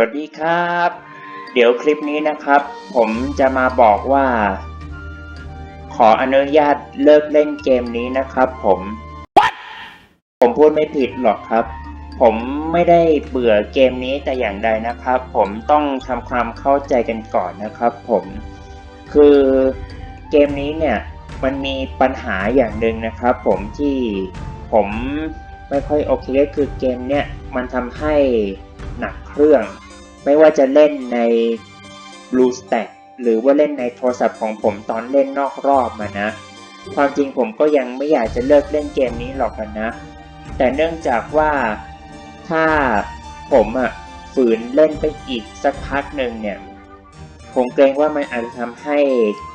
สวัสดีครับ เดี๋ยวคลิปนี้นะครับ ผมจะมาบอกว่า ขออนุญาตเลิกเล่นเกมนี้นะครับผมผมพูดไม่ผิดหรอกครับ ผมไม่ได้เบื่อเกมนี้แต่อย่างใดนะครับ ผมต้องทำความเข้าใจกันก่อนนะครับผมคือเกมนี้เนี่ยมันมีปัญหาอย่างหนึ่งนะครับ ผมที่ผมไม่ค่อยโอเคก็คือเกมเนี่ยมันทำให้หนักเครื่อง ไม่ว่าจะเล่นใน BlueStack หรือว่าเล่นในโทรศัพท์ของผมตอนเล่นนอกรอบมานะ ความจริงผมก็ยังไม่อยากจะเลิกเล่นเกมนี้หรอกนะ แต่เนื่องจากว่าถ้าผมอะฝืนเล่นไปอีกสักพักหนึ่งเนี่ย ผมเกรงว่ามันอาจจะทำให้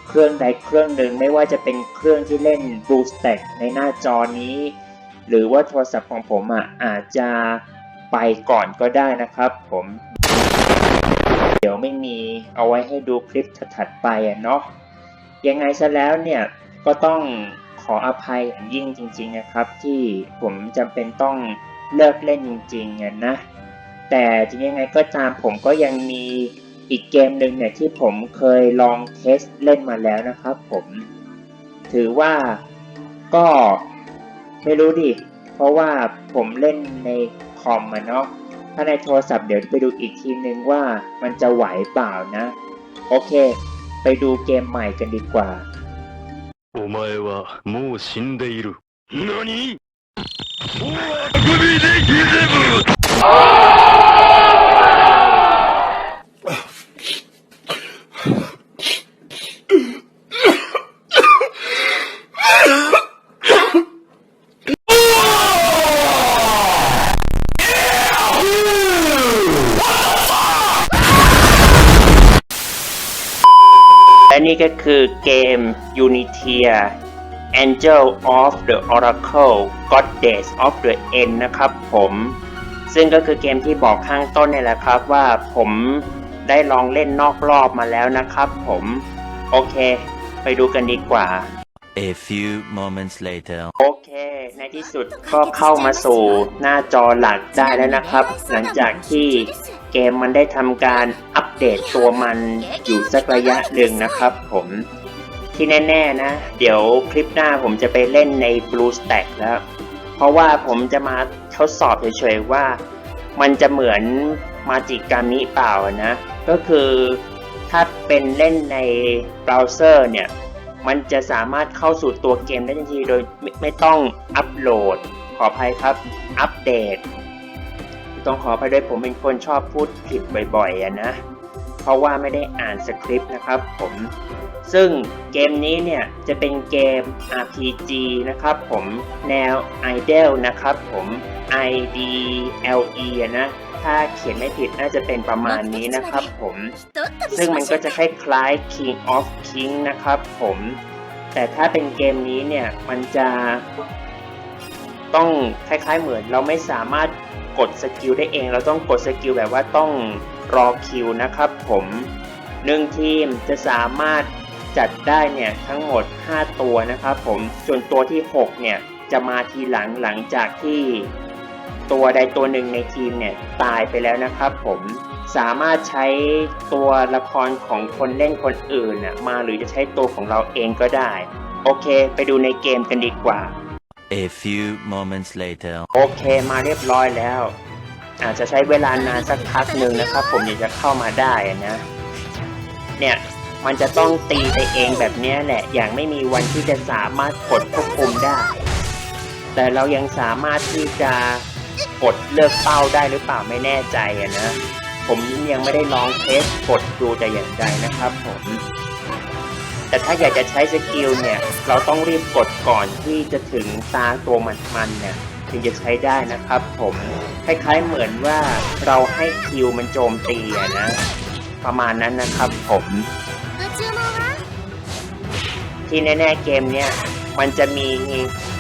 เครื่องใดเครื่องหนึ่งไม่ว่าจะเป็นเครื่องที่เล่น BlueStack ในหน้าจอนี้ หรือว่าโทรศัพท์ของผมอะอาจจะไปก่อนก็ได้นะครับผม ดี๋ยวไม่มีเอาไว้ให้ดูคลิปถัดๆไปอะเนาะยังไงซะแล้วเนี่ยก็ต้องขออภัยอย่างยิ่งจริง ๆนะครับ ที่ผมจำเป็นต้องเลิกเล่นจริงๆอะนะแต่ถึงยังไงก็ตามผมก็ยังมีอีกเกมหนึ่งเนี่ยที่ผมเคยลองเทสเล่นมาแล้วนะครับผม ถือว่าก็ไม่รู้ดิ เพราะว่าผมเล่นในคอมมาเนาะ ถ้าในโทรศัพท์เดี๋ยวไปดูอีกทีนึงว่ามันจะไหวเปล่านะ โอเค ไปดูเกมใหม่กันดีกว่า お前はもう死んでいる。何おあくびでギゼブ。 คือเกม Unitia Angel of the Oracle Goddess of the End นะครับผม ซึ่งก็คือเกมที่บอกข้างต้นเนี่ยแหละครับว่าผมได้ลองเล่นนอกรอบมาแล้วนะครับผม โอเค ไปดูกันดีกว่า A few moments later. โอเค ในที่สุดก็เข้ามาสู่หน้าจอหลักได้แล้วนะครับ หลังจากที่ เกมมันได้ทำการอัปเดตตัวมันอยู่สักระยะหนึ่งนะครับผมที่แน่ ๆ นะ เดี๋ยวคลิปหน้าผมจะไปเล่นใน BlueStack แล้ว เพราะว่าผมจะมาทดสอบเฉยๆว่า มันจะเหมือนมาจิกามิเปล่านะ ก็คือถ้าเป็นเล่นในเบราว์เซอร์เนี่ย มันจะสามารถเข้าสู่ตัวเกมได้ทันทีโดยไม่ไม่ต้องอัปโหลด ขออภัยครับ อัปเดต ต้องขออภัยด้วยผมเป็นคนชอบพูดผิดบ่อยๆอะนะ เพราะว่าไม่ได้อ่านสคริปต์นะครับผม ซึ่งเกมนี้เนี่ยจะเป็นเกม RPG นะครับผมแนว Idle นะครับผม I D L E อะนะถ้าเขียนไม่ผิดน่าจะเป็นประมาณนี้นะครับผม ซึ่งมันก็จะคล้ายๆ King of King นะครับผม แต่ถ้าเป็นเกมนี้เนี่ยมันจะต้องคล้ายๆเหมือนเราไม่สามารถ กดสกิลได้เอง เราต้องกดสกิลแบบว่าต้องรอคิวนะครับผมหนึ่งทีมจะสามารถจัดได้เนี่ยทั้งหมด 5 ตัวนะครับผมส่วนตัวที่ 6 เนี่ยจะมาทีหลังหลังจากที่ตัวใดตัวหนึ่งในทีมเนี่ยตายไปแล้วนะครับผมสามารถใช้ตัวละครของคนเล่นคนอื่นน่ะมาหรือจะใช้ตัวของเราเองก็ได้ โอเค ไปดูในเกมกันดีกว่า A few moments later. โอเคมาเรียบร้อยแล้ว อาจจะใช้เวลานานสักพักหนึ่งนะครับ ผมอยากจะเข้ามาได้นะ เนี่ยมันจะต้องตีไปเองแบบนี้แหละ อย่างไม่มีวันที่จะสามารถกดควบคุมได้ แต่เรายังสามารถที่จะกดเลือกเป้าได้หรือเปล่าไม่แน่ใจนะ ผมยังไม่ได้ลองเทสกดดูแต่อย่างใดนะครับผม แต่ถ้าอยากจะใช้สกิลเนี่ย เราต้องรีบกดก่อนที่จะถึงตาตัวมันๆเนี่ยถึงจะใช้ได้นะครับผมคล้ายๆเหมือนว่าเราให้คิวมันโจมตีนะ ประมาณนั้นนะครับผมที่แน่ๆเกมเนี่ยมันจะมี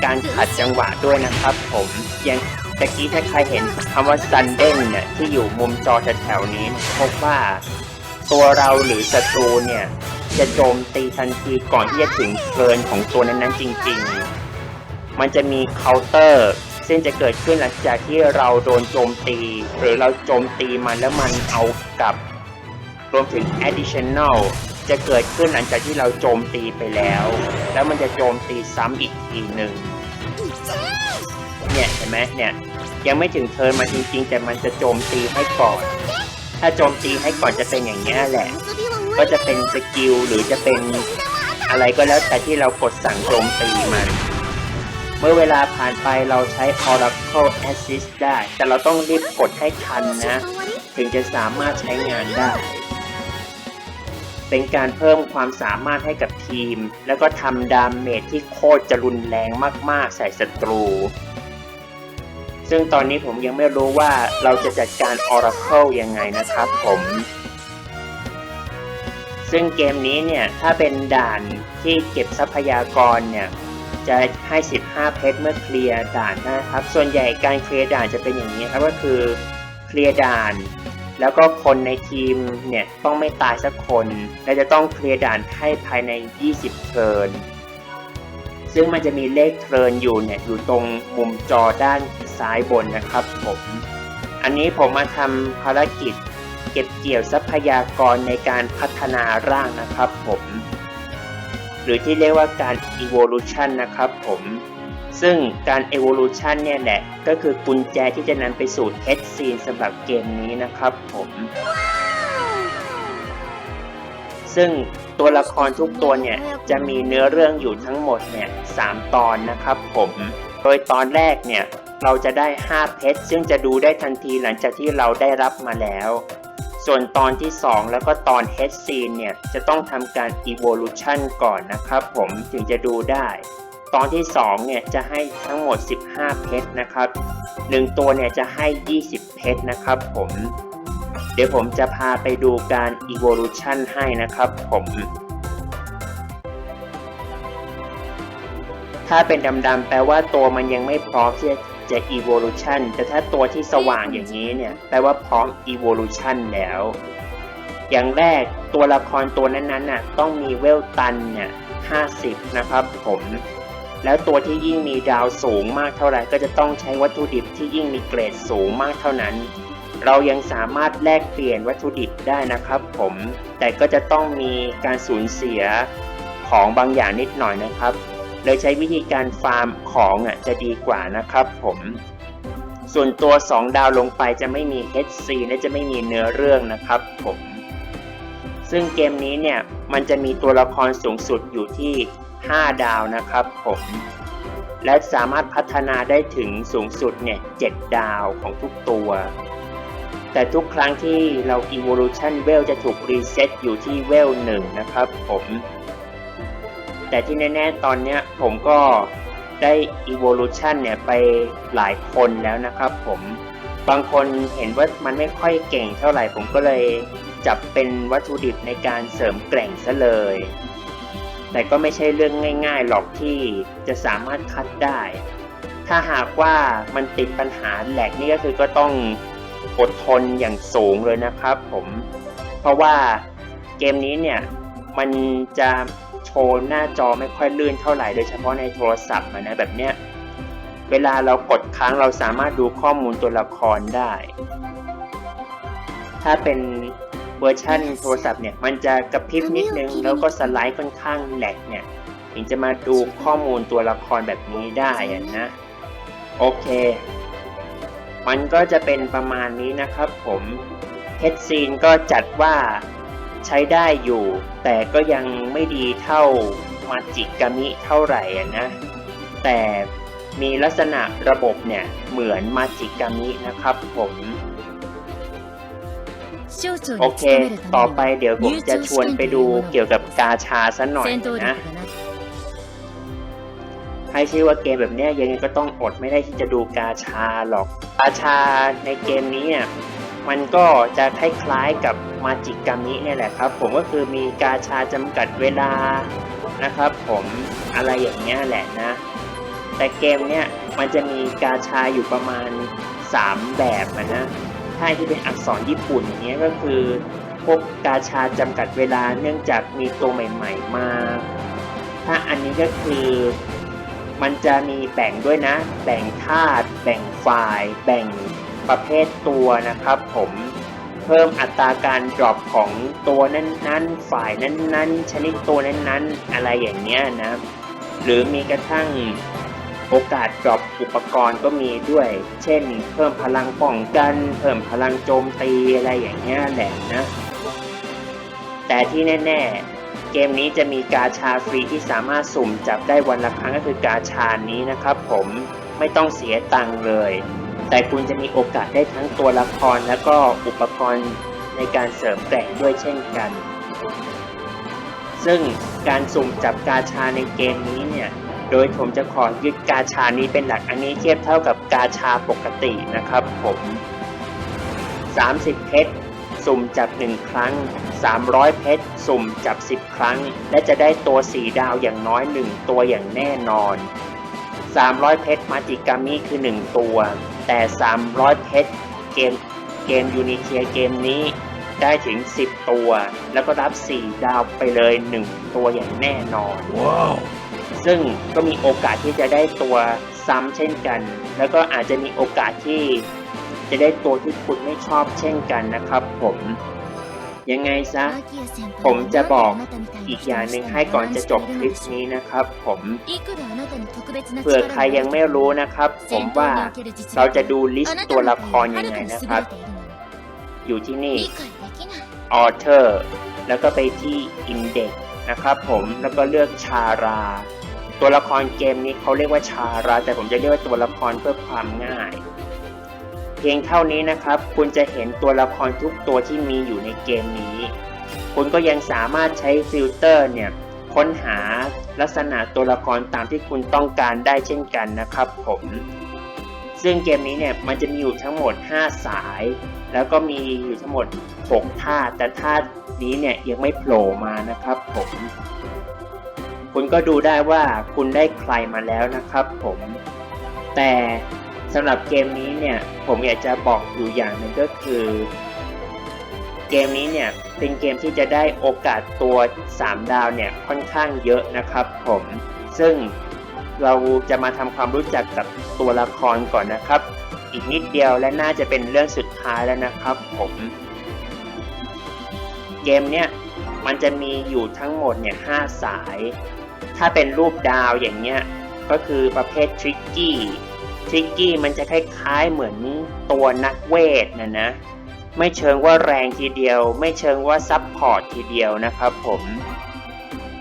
การขัดจังหวะด้วยนะครับผมอย่างตะกี้ถ้าใครเห็นคำว่าซันเด้งเนี่ยที่อยู่มุมจอแถวๆนี้พบว่าตัวเราหรือศัตรูเนี่ย จะโจมตีทันทีก่อนที่จะถึงเทิร์นของตัวนั้นๆจริง ๆ มันจะมีเคาน์เตอร์ซึ่งจะเกิดขึ้นหลังจากที่เราโดนโจมตี หรือเราโจมตีมันแล้วมันเอากลับ รวมถึง additional จะเกิดขึ้นหลังจากที่เราโจมตีไปแล้ว แล้วมันจะโจมตีซ้ำอีกทีหนึ่งเนี่ยเห็นไหมเนี่ย ยังไม่ถึงเทิร์นมาจริงๆ แต่มันจะโจมตีให้ก่อน ถ้าโจมตีให้ก่อนจะเป็นอย่างนี้แหละ ก็จะเป็นสกิลหรือจะเป็นอะไรก็แล้วแต่ที่เรากดสั่งโจมตีมัน เมื่อเวลาผ่านไปเราใช้ Oracle Assist ได้ แต่เราต้องรีบกดให้ทันนะ ถึงจะสามารถใช้งานได้ เป็นการเพิ่มความสามารถให้กับทีม แล้วก็ทำดาเมจที่โคตรจะรุนแรงมากๆ ใส่ศัตรู ซึ่งตอนนี้ผมยังไม่รู้ว่าเราจะจัดการ Oracle ยังไงนะครับผม ซึ่งเกมนี้เนี่ยถ้าเป็นด่านที่เก็บทรัพยากรเนี่ยจะให้ 15 เพชรเมื่อเคลียร์ด่านนะครับ ส่วนใหญ่การเคลียร์ด่านจะเป็นอย่างนี้ครับก็คือเคลียร์ด่าน แล้วก็คนในทีมเนี่ยต้องไม่ตายสักคน และจะต้องเคลียร์ด่านให้ภายใน 20 เทิร์นซึ่งมันจะมีเลขเทิร์นอยู่เนี่ยอยู่ตรงมุมจอด้านซ้ายบนนะครับผม อันนี้ผมมาทำภารกิจ เก็บเกี่ยวทรัพยากรในการพัฒนาร่างนะครับผม หรือที่เรียกว่าการ evolution นะครับผม ซึ่งการ evolution เนี่ยแหละ ก็คือกุญแจที่จะนำไปสู่ head scene สำหรับเกมนี้นะครับผม ซึ่งตัวละครทุกตัวเนี่ย จะมีเนื้อเรื่องอยู่ทั้งหมดเนี่ยสามตอนนะครับผม โดยตอนแรกเนี่ยเราจะได้ 5 เพชร ซึ่งจะดูได้ทันทีหลังจากที่เราได้รับมาแล้ว ส่วนตอนที่ 2 แล้วก็ตอน head scene เนี่ย จะต้องทำการ evolution ก่อนนะครับผมถึงจะดูได้ ตอนที่ 2 เนี่ย จะให้ทั้งหมด 15 เพชรนะครับ 1 ตัวเนี่ย จะให้ 20 เพชรนะครับผม เดี๋ยวผมจะพาไปดูการ evolution ให้นะครับผมถ้าเป็นดำๆแปลว่าตัวมันยังไม่พร้อมที่จะ evolution แต่ถ้าตัวที่สว่างอย่างนี้เนี่ยแปลว่าพร้อม evolution แล้ว อย่างแรกตัวละครตัวนั้นๆน่ะต้องมีเวลตันเนี่ย50 นะครับผม แล้วตัวที่ยิ่งมีดาวสูงมากเท่าไหร่ ก็จะต้องใช้วัตถุดิบที่ยิ่งมีเกรดสูงมากเท่านั้น เรายังสามารถแลกเปลี่ยนวัตถุดิบได้นะครับผม แต่ก็จะต้องมีการสูญเสียของบางอย่างนิดหน่อยนะครับ เลยใช้วิธีการฟาร์มของอะจะดีกว่านะครับผมส่วนตัว 2 ดาวลงไปจะไม่มี HC และจะไม่มีเนื้อเรื่องนะครับผม ซึ่งเกมนี้เนี่ย มันจะมีตัวละครสูงสุดอยู่ที่ 5 ดาวนะครับผม และสามารถพัฒนาได้ถึงสูงสุดเนี่ย 7 ดาวของทุกตัว แต่ทุกครั้งที่เรา evolution w e l จะถูกรีเซ็ตอยู่ที่เวล1นะครับผม แต่ที่แน่ๆตอนเนี้ยผมก็ได้ evolution เนี่ยไปหลายคนแล้วนะครับผมบางคนเห็นว่ามันไม่ค่อยเก่งเท่าไหร่ผมก็เลยจับเป็นวัตถุดิบในการเสริมแกร่งซะเลย แต่ก็ไม่ใช่เรื่องง่าย ๆ หรอกที่จะสามารถคัดได้ ถ้าหากว่ามันติดปัญหาแหลกนี่ก็คือก็ต้องอดทนอย่างสูงเลยนะครับผม เพราะว่าเกมนี้เนี่ย มันจะโชว์หน้าจอไม่ค่อยลื่นเท่าไหร่โดยเฉพาะในโทรศัพท์อะนะแบบเนี้ยเวลาเรากดค้างเราสามารถดูข้อมูลตัวละครได้ ถ้าเป็นเวอร์ชันโทรศัพท์เนี่ยมันจะกระพริบนิดนึง แล้วก็สไลด์ค่อนข้างแหลกเนี่ยถึงจะมาดูข้อมูลตัวละครแบบนี้ได้อะนะ โอเค มันก็จะเป็นประมาณนี้นะครับผมเฮดซีนก็จัดว่า ใช้ได้อยู่ แต่ก็ยังไม่ดีเท่ามาจิกามิเท่าไหร่นะ แต่มีลักษณะระบบเนี่ยเหมือนมาจิกามินะครับผมโอเค ต่อไปเดี๋ยวผมจะชวนไปดูเกี่ยวกับกาชาซะหน่อยนะให้ชื่อว่าเกมแบบนี้ยังไงก็ต้องอดไม่ได้ที่จะดูกาชาหรอก กาชาในเกมนี้เนี่ย มันก็จะคล้ายๆกับมาจิกามิเนี่ยแหละครับ ผมก็คือมีกาชาจำกัดเวลานะครับ ผมอะไรอย่างเงี้ยแหละนะ แต่เกมเนี่ยมันจะมีกาชาอยู่ประมาณ 3 แบบนะถ้าที่เป็นอักษรญี่ปุ่นอย่างเงี้ยก็คือพวกกาชาจำกัดเวลาเนื่องจากมีตัวใหม่ ๆ มา ถ้าอันนี้ก็คือมันจะมีแบ่งด้วยนะ แบ่งธาตุแบ่งฝ่าย แบ่ง ประเภทตัวนะครับผมเพิ่มอัตราการดรอปของตัวนั้นๆ ฝ่ายนั้นๆ ชนิดตัวนั้นๆ อะไรอย่างเงี้ยนะ หรือมีกระทั่งโอกาสดรอปอุปกรณ์ก็มีด้วย เช่น เพิ่มพลังป้องกัน เพิ่มพลังโจมตีอะไรอย่างเงี้ยแหละนะ แต่ที่แน่ๆ เกมนี้จะมีกาชาฟรีที่สามารถสุ่มจับได้วันละครั้งก็คือกาชานี้นะครับผมไม่ต้องเสียตังค์เลย แต่คุณจะมีโอกาสได้ทั้งตัวละครแล้วก็อุปกรณ์ในการเสริมแกร่งด้วยเช่นกัน ซึ่งการสุ่มจับกาชาในเกมนี้เนี่ย โดยผมจะขอยึดกาชานี้เป็นหลัก อันนี้เทียบเท่ากับกาชาปกตินะครับผม 30 เพชรสุ่มจับ 1 ครั้ง 300 เพชรสุ่มจับ 10 ครั้ง และจะได้ตัวสีดาวอย่างน้อย 1 ตัวอย่างแน่นอน 300 เพชรมาจิกามิคือ 1 ตัว แต่ 300 เพชรเกมเกมยูนิเทียเกมนี้ได้ถึง 10 ตัว แล้วก็รับ 4 ดาวไปเลย 1 ตัวอย่างแน่นอน Wow. ซึ่งก็มีโอกาสที่จะได้ตัวซ้ำเช่นกัน แล้วก็อาจจะมีโอกาสที่จะได้ตัวที่คุณไม่ชอบเช่นกันนะครับผม ยังไงซะ ผมจะบอกอีกอย่างหนึ่งให้ก่อนจะจบคลิปนี้นะครับ ผมเผื่อใครยังไม่รู้นะครับ ผมว่าเราจะดูลิสต์ตัวละครยังไงนะครับ อยู่ที่นี่ Author แล้วก็ไปที่ Index นะครับ ผมแล้วก็เลือกชารา ตัวละครเกมนี้เขาเรียกว่าชารา แต่ผมจะเรียกว่าตัวละครเพื่อความง่าย พียงเท่านี้นะครับ คุณจะเห็นตัวละครทุกตัวที่มีอยู่ในเกมนี้ คุณก็ยังสามารถใช้ฟิลเตอร์เนี่ยค้นหาลักษณะตัวละครตามที่คุณต้องการได้เช่นกันนะครับผม ซึ่งเกมนี้เนี่ยมันจะมีอยู่ทั้งหมด 5 สาย แล้วก็มีอยู่ทั้งหมด 6 ท่า แต่ท่านี้เนี่ยยังไม่โผล่มานะครับผม คุณก็ดูได้ว่าคุณได้ใครมาแล้วนะครับผม แต่ สำหรับเกมนี้เนี่ยผมอยากจะบอกอยู่อย่างหนึ่งก็คือ เกมนี้เนี่ยเป็นเกมที่จะได้โอกาสตัว 3 ดาวเนี่ยค่อนข้างเยอะนะครับผมซึ่งเราจะมาทำความรู้จักกับตัวละครก่อนนะครับ อีกนิดเดียวและน่าจะเป็นเรื่องสุดท้ายแล้วนะครับผมเกมเนี่ยมันจะมีอยู่ทั้งหมดเนี่ยห้าสาย ถ้าเป็นรูปดาวอย่างเงี้ยก็คือประเภททริกกี้ ริกกี้มันจะคล้ายๆเหมือนตัวนักเวทนะนะ ไม่เชิงว่าแรงทีเดียว ไม่เชิงว่าซับพอร์ตทีเดียวนะครับผม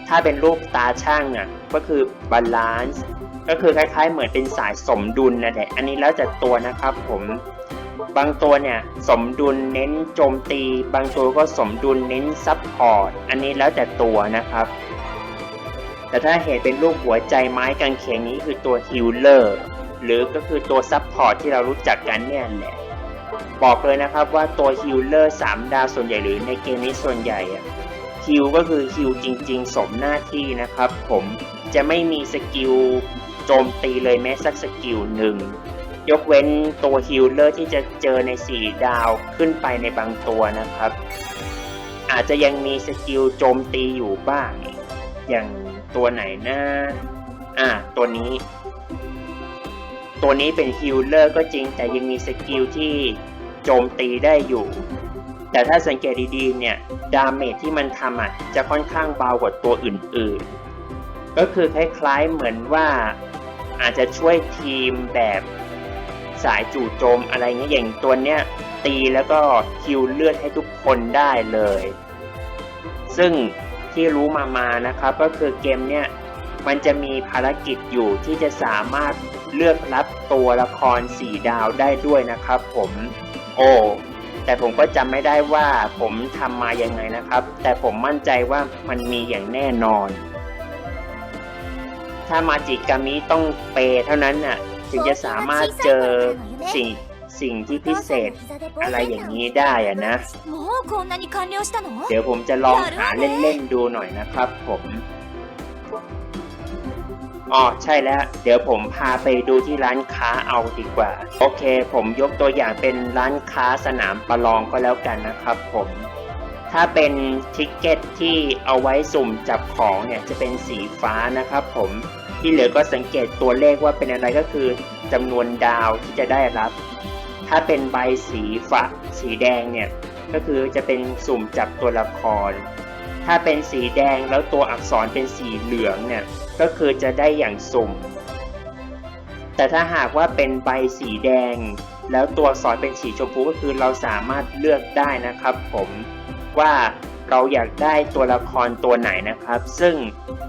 ถ้าเป็นรูปตาช่างอะก็คือบาลานซ์ก็คือคล้ายๆ เหมือนเป็นสายสมดุลนะแหละอันนี้แล้วแต่ตัวนะครับผมบางตัวเนี่ยสมดุลเน้นโจมตี บางตัวก็สมดุลเน้นซับพอร์ตอันนี้แล้วแต่ตัวนะครับ แต่ถ้าเห็นเป็นรูปหัวใจไม้กางเขนนี้คือตัวฮิลเลอร์ หรือก็คือตัวซับพอร์ตที่เรารู้จักกันเนี่ยแหละ บอกเลยนะครับว่าตัวฮิลเลอร์3ดาวส่วนใหญ่หรือในเกมนี้ส่วนใหญ่อะฮิลก็คือฮิลจริงๆ สมหน้าที่นะครับ ผมจะไม่มีสกิลโจมตีเลยแม้สักสกิลหนึ่งยกเว้นตัวฮิลเลอร์ที่จะเจอใน 4 ดาวขึ้นไปในบางตัวนะครับ อาจจะยังมีสกิลโจมตีอยู่บ้าง อย่างตัวไหนนะอ่าตัวนี้ ตัวนี้เป็นฮิลเลอร์ก็จริง แต่ยังมีสกิลที่โจมตีได้อยู่ แต่ถ้าสังเกตดีๆเนี่ย ดาเมจที่มันทำอะจะค่อนข้างเบากว่าตัวอื่นๆ ก็คือคล้ายๆเหมือนว่าอาจจะช่วยทีมแบบสายจู่โจมอะไรเงี้ยอย่างตัวเนี้ยตีแล้วก็ฮิวเลือดให้ทุกคนได้เลย ซึ่งที่รู้มามานะครับ ก็คือเกมเนี้ยมันจะมีภารกิจอยู่ที่จะสามารถ เลือกรับตัวละคร 4 ดาวได้ด้วยนะครับผมโอ้แต่ผมก็จำไม่ได้ว่าผมทำมายังไงนะครับ แต่ผมมั่นใจว่ามันมีอย่างแน่นอน ถ้ามาจิกามิต้องเปเท่านั้นน่ะถึงจะสามารถเจอสิ่งสิ่งที่พิเศษอะไรอย่างนี้ได้อะนะ เดี๋ยวผมจะลองหาเล่นๆดูหน่อยนะครับผม อ๋อใช่แล้ว เดี๋ยวผมพาไปดูที่ร้านค้าเอาดีกว่า โอเค ผมยกตัวอย่างเป็นร้านค้าสนามประลองก็แล้วกันนะครับผมถ้าเป็นทิกเก็ตที่เอาไว้สุ่มจับของเนี่ยจะเป็นสีฟ้านะครับผมที่เหลือก็สังเกตตัวเลขว่าเป็นอะไรก็คือจำนวนดาวที่จะได้รับ ถ้าเป็นใบสีฟ้าสีแดงเนี่ยก็คือจะเป็นสุ่มจับตัวละคร ถ้าเป็นสีแดงแล้วตัวอักษรเป็นสีเหลืองเนี่ยก็คือจะได้อย่างสุ่ม แต่ถ้าหากว่าเป็นใบสีแดง แล้วตัวอักษรเป็นสีชมพูก็คือเราสามารถเลือกได้นะครับผมว่าเราอยากได้ตัวละครตัวไหนนะครับ ซึ่ง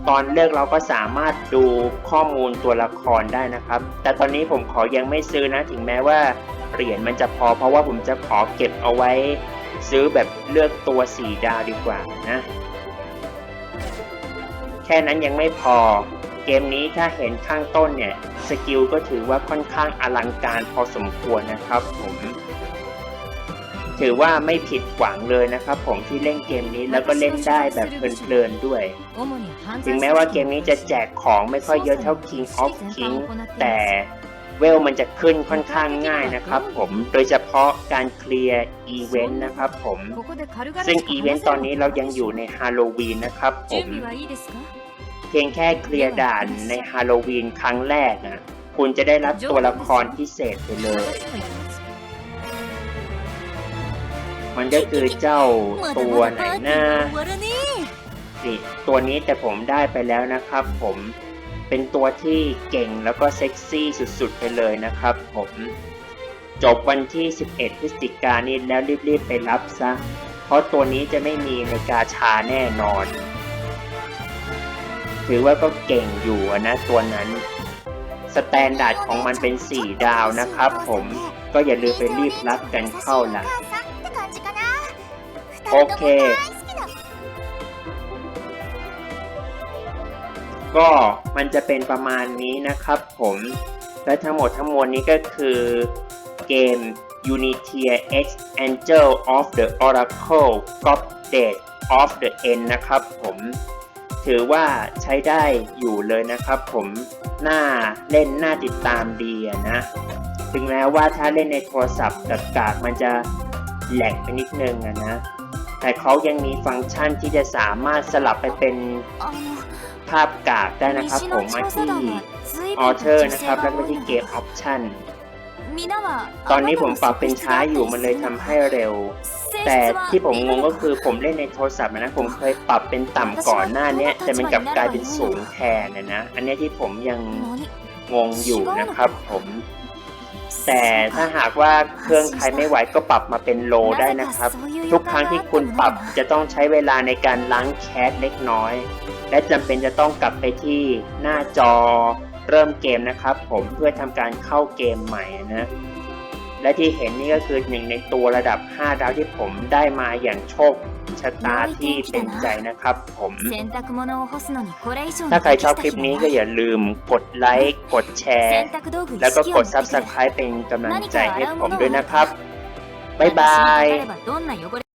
ตอนเลือกเราก็สามารถดูข้อมูลตัวละครได้นะครับ แต่ตอนนี้ผมขอยังไม่ซื้อนะถึงแม้ว่าเหรียญมันจะพอเพราะว่าผมจะขอเก็บเอาไว้ ซื้อแบบเลือกตัวสีดาวดีกว่านะ แค่นั้นยังไม่พอ เกมนี้ถ้าเห็นข้างต้นเนี่ย สกิลก็ถือว่าค่อนข้างอลังการพอสมควรนะครับผมถือว่าไม่ผิดหวังเลยนะครับผมที่เล่นเกมนี้แล้วก็เล่นได้แบบเพลินๆด้วย ถึงแม้ว่าเกมนี้จะแจกของไม่ค่อยเยอะเท่า King of King แต่ เวลมันจะขึ้นค่อนข้างง่ายนะครับผมโดยเฉพาะการเคลียร์อีเวนต์นะครับผมซึ่งอีเวนต์ตอนนี้เรายังอยู่ในฮาโลวีนนะครับผมเพียงแค่เคลียร์ด่านในฮาโลวีนครั้งแรกนะคุณจะได้รับตัวละครพิเศษไปเลย มันก็คือเจ้าตัวไหนนะนี่ตัวนี้แต่ผมได้ไปแล้วนะครับผม เป็นตัวที่เก่งแล้วก็เซ็กซี่สุดๆไปเลยนะครับผมจบวันที่ 11 พฤศจิกายนแล้วรีบๆไปรับซะ เพราะตัวนี้จะไม่มีในกาชาแน่นอน ถือว่าก็เก่งอยู่นะตัวนั้น สแตนดาร์ดของมันเป็น 4 ดาวนะครับผมก็อย่าลืมไปรีบรับกันเข้าล่ะ โอเค ก็มันจะเป็นประมาณนี้นะครับผมและทั้งหมดทั้งมวลนี้ก็คือเกม Unitia X Angel of the Oracle Goddead of the End นะครับผม ถือว่าใช้ได้อยู่เลยนะครับผมน่าเล่นน่าติดตามดีนะ ถึงแม้ว่าถ้าเล่นในโทรศัพท์กับกากมันจะแหลกไปนิดนึงนะ แต่เขายังมีฟังก์ชันที่จะสามารถสลับไปเป็นาพกากได้นะครับผมมาที่ Alter นะครับ แล้วก็ที่เกม Option ตอนนี้ผมปรับเป็นช้าอยู่มันเลยทำให้เร็ว แต่ที่ผมงงก็คือผมเล่นในโทรศัพท์นะผมเคยปรับเป็นต่ำก่อนหน้าเนี้ยแต่มันกลับกลายเป็นสูงแทนนะนะ อันเนี้ยที่ผมยังงงอยู่นะครับ ผม แต่ถ้าหากว่าเครื่องใครไม่ไหวก็ปรับมาเป็นโลได้นะครับ ทุกครั้งที่คุณปรับจะต้องใช้เวลาในการล้างแคสเล็กน้อย และจำเป็นจะต้องกลับไปที่หน้าจอเริ่มเกมนะครับผมเพื่อทำการเข้าเกมใหม่นะและที่เห็นนี่ก็คือหนึ่งในตัวระดับ 5 ดาวที่ผมได้มาอย่างโชคชะตาที่เป็นใจนะครับผม ถ้าใครชอบคลิปนี้ก็อย่าลืมกดไลค์ กดแชร์ แล้วก็กด Subscribe เป็นกำลังใจให้ผมด้วยนะครับ บ๊ายบาย